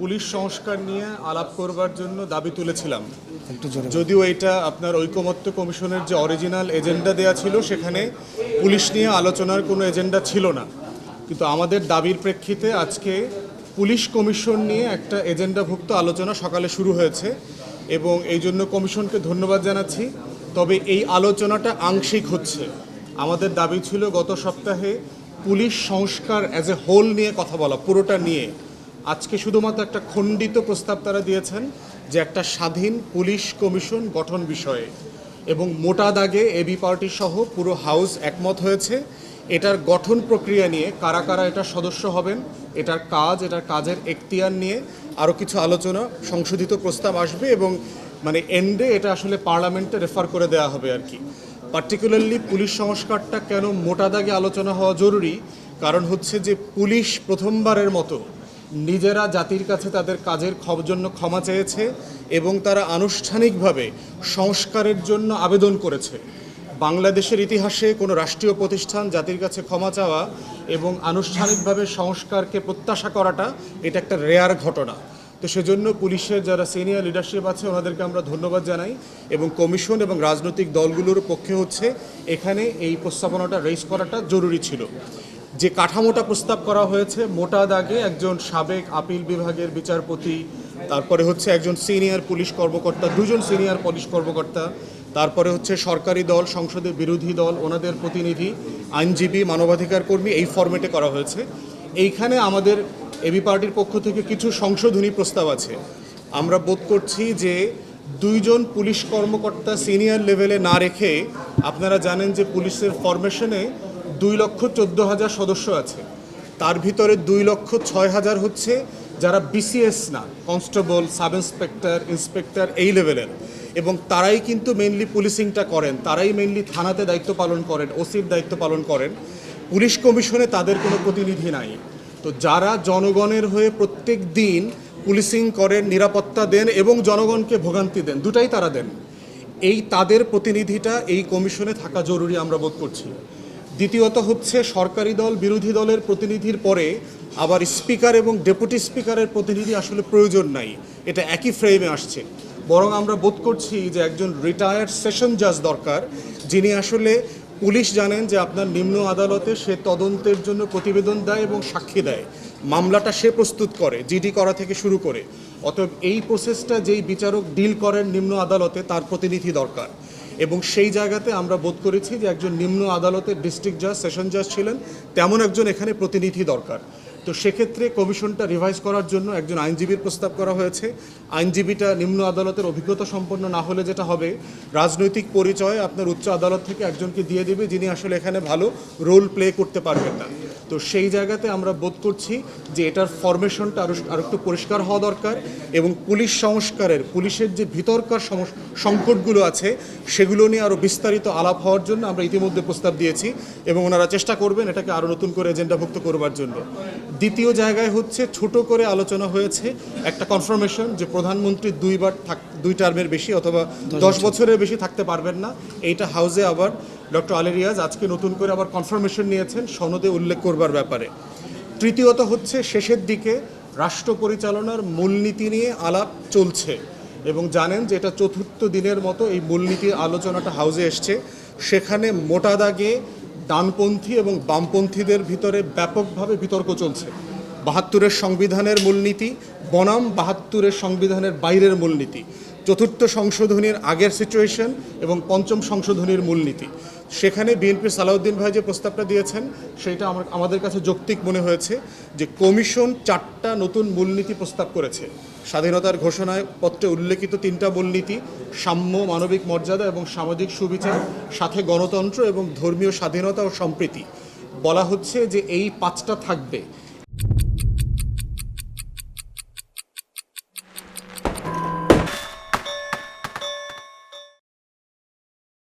Police সংস্কার নিয়ে আলাপ করবার জন্য দাবি তুলেছিলাম। যদিও এটা আপনার ঐকমত্য কমিশনের যে অরিজিনাল এজেন্ডা দেয়া ছিল সেখানে পুলিশ নিয়ে আলোচনার কোনো এজেন্ডা ছিল না। কিন্তু আমাদের দাবির প্রেক্ষিতে আজকে পুলিশ কমিশন নিয়ে একটা এজেন্ডাভুক্ত আলোচনা সকালে শুরু হয়েছে এবং এই জন্য কমিশনকে ধন্যবাদ জানাচ্ছি। তবে এই আলোচনাটা আংশিক হচ্ছে। আমাদের দাবি ছিল গত সপ্তাহে পুলিশ সংস্কার অ্যাজ এ হোল নিয়ে কথা বলা পুরোটা নিয়ে। আজকে শুধুমাত্র একটা খণ্ডিত প্রস্তাব তারা দিয়েছেন যে একটা স্বাধীন পুলিশ কমিশন গঠন বিষয়ে। এবং মোটা দাগে এবি পার্টি সহ পুরো হাউস একমত হয়েছে। এটার গঠন প্রক্রিয়া নিয়ে কারা কারা এটার সদস্য হবেন, এটার কাজ, এটার কাজের এখতিয়ার নিয়ে আরও কিছু আলোচনা, সংশোধিত প্রস্তাব আসবে এবং মানে এন্ডে এটা আসলে পার্লামেন্টে রেফার করে দেওয়া হবে আর কি। পার্টিকুলারলি পুলিশ সংস্কারটা কেন মোটা দাগে আলোচনা হওয়া জরুরি? কারণ হচ্ছে যে পুলিশ প্রথমবারের মতো নিজেরা জাতির কাছে তাদের কাজের জন্য ক্ষমা চেয়েছে এবং তারা আনুষ্ঠানিকভাবে সংস্কারের জন্য আবেদন করেছে। বাংলাদেশের ইতিহাসে কোনো রাষ্ট্রীয় প্রতিষ্ঠান জাতির কাছে ক্ষমা চাওয়া এবং আনুষ্ঠানিকভাবে সংস্কারকে প্রত্যাশা করাটা, এটা একটা রেয়ার ঘটনা। তো সেজন্য পুলিশের যারা সিনিয়র লিডারশিপ আছে, ওনাদেরকে আমরা ধন্যবাদ জানাই এবং কমিশন এবং রাজনৈতিক দলগুলোর পক্ষে হচ্ছে এখানে এই প্রস্তাবনাটা রেজ করাটা জরুরি ছিল। যে কাঠামোটা প্রস্তাব করা হয়েছে, মোটা দাগে একজন সাবেক আপিল বিভাগের বিচারপতি, তারপরে হচ্ছে একজন সিনিয়র পুলিশ কর্মকর্তা, দুজন সিনিয়র পুলিশ কর্মকর্তা, তারপরে হচ্ছে সরকারি দল, সংসদে বিরোধী দল, ওনাদের প্রতিনিধি, আইনজীবী, মানবাধিকার কর্মী, এই ফরম্যাটে করা হয়েছে। এইখানে আমাদের এবি পার্টির পক্ষ থেকে কিছু সংশোধনী প্রস্তাব আছে। আমরা বোধ করছি যে দুইজন পুলিশ কর্মকর্তা সিনিয়র লেভেলে না রেখে আপনারা জানেন যে পুলিশের ফরমেশনে দুই লক্ষ চোদ্দ হাজার সদস্য আছে। তার ভিতরে দুই লক্ষ ছয় হাজার হচ্ছে যারা বিসিএস না কনস্টেবল সাব ইন্সপেক্টর ইন্সপেক্টর এই লেভেলের এবং তারাই কিন্তু মেনলি পুলিশিংটা করেন, তারাই মেইনলি থানাতে দায়িত্ব পালন করেন ওসির দায়িত্ব পালন করেন। পুলিশ কমিশনে তাদের কোনো প্রতিনিধি নাই। তো যারা জনগণের হয়ে প্রত্যেক দিন পুলিশিং করেন, নিরাপত্তা দেন এবং জনগণকে ভোগান্তি দেন, দুটাই তারা দেন। এই তাদের প্রতিনিধিটা এই কমিশনে থাকা জরুরি আমরা বোধ করছি। দ্বিতীয়ত হচ্ছে সরকারি দল, বিরোধী দলের প্রতিনিধির পরে আবার স্পিকার এবং ডেপুটি স্পিকারের প্রতিনিধি আসলে প্রয়োজন নাই। এটা একই ফ্রেমে আসছে। বরং আমরা বোধ করছি যে একজন রিটায়ার্ড সেশন জাজ দরকার, যিনি আসলে পুলিশ জানেন যে আপনার নিম্ন আদালতে সে তদন্তের জন্য প্রতিবেদন দেয় এবং সাক্ষী দেয়। মামলাটা সে প্রস্তুত করে, জিডি করা থেকে শুরু করে। অতএব এই প্রসেসটা যেই বিচারক ডিল করেন নিম্ন আদালতে, তার প্রতিনিধি দরকার। এবং সেই জায়গাতে আমরা বোধ করেছি যে একজন নিম্ন আদালতের ডিস্ট্রিক্ট জাজ সেশন জাজ ছিলেন। তেমন একজন এখানে প্রতিনিধি দরকার। তো সেক্ষেত্রে কমিশনটা রিভাইজ করার জন্য একজন আইনজীবীর প্রস্তাব করা হয়েছে। আইনজীবীটা নিম্ন আদালতের অভিজ্ঞতা সম্পন্ন না হলে যেটা হবে, রাজনৈতিক পরিচয় আপনার উচ্চ আদালত থেকে একজনকে দিয়ে দেবে যিনি আসলে এখানে ভালো রোল প্লে করতে পারবেন না। তো সেই জায়গাতে আমরা বোধ করছি যে এটার ফরমেশনটা আরও আরও একটু পরিষ্কার হওয়া দরকার এবং পুলিশ সংস্কারের পুলিশের যে ভিতরকার সংকটগুলো আছে সেগুলো নিয়ে আরও বিস্তারিত আলাপ হওয়ার জন্য আমরা ইতিমধ্যে প্রস্তাব দিয়েছি এবং ওনারা চেষ্টা করবেন এটাকে আরও নতুন করে এজেন্ডাভুক্ত করবার জন্য। দ্বিতীয় জায়গায় হচ্ছে ছোট করে আলোচনা হয়েছে একটা কনফার্মেশন যে প্রধানমন্ত্রী দুইবার থাক দুই টার্মের বেশি অথবা দশ বছরের বেশি থাকতে পারবেন না। এইটা হাউসে আবার ডক্টর আলী রিয়াজ আজকে নতুন করে আবার কনফার্মেশন নিয়েছেন, সনদে উল্লেখ করবার ব্যাপারে। তৃতীয়ত হচ্ছে, শেষের দিকে রাষ্ট্র পরিচালনার মূলনীতি নিয়ে আলাপ চলছে এবং জানেন যে এটা চতুর্থ দিনের মতো এই মূলনীতির আলোচনাটা হাউজে এসছে। সেখানে মোটা দাগে ডানপন্থী এবং বামপন্থীদের ভিতরে ব্যাপকভাবে বিতর্ক চলছে। বাহাত্তরের সংবিধানের মূলনীতি, বনাম বাহাত্তরের সংবিধানের বাইরের মূলনীতি। চতুর্থ সংশোধনীর আগের সিচুয়েশন এবং পঞ্চম সংশোধনীর মূলনীতি। সেখানে বিএনপি সালাউদ্দিন ভাই যে প্রস্তাবটা দিয়েছেন, সেটা আমার আমাদের কাছে যৌক্তিক মনে হয়েছে যে কমিশন চারটা নতুন মূলনীতি প্রস্তাব করেছে। স্বাধীনতার ঘোষণায় পত্রে উল্লেখিত তিনটা মূলনীতি, সাম্য, মানবিক মর্যাদা এবং সামাজিক সুবিচার, সাথে গণতন্ত্র এবং ধর্মীয় স্বাধীনতা ও সম্প্রীতি। বলা হচ্ছে যে এই পাঁচটা থাকবে।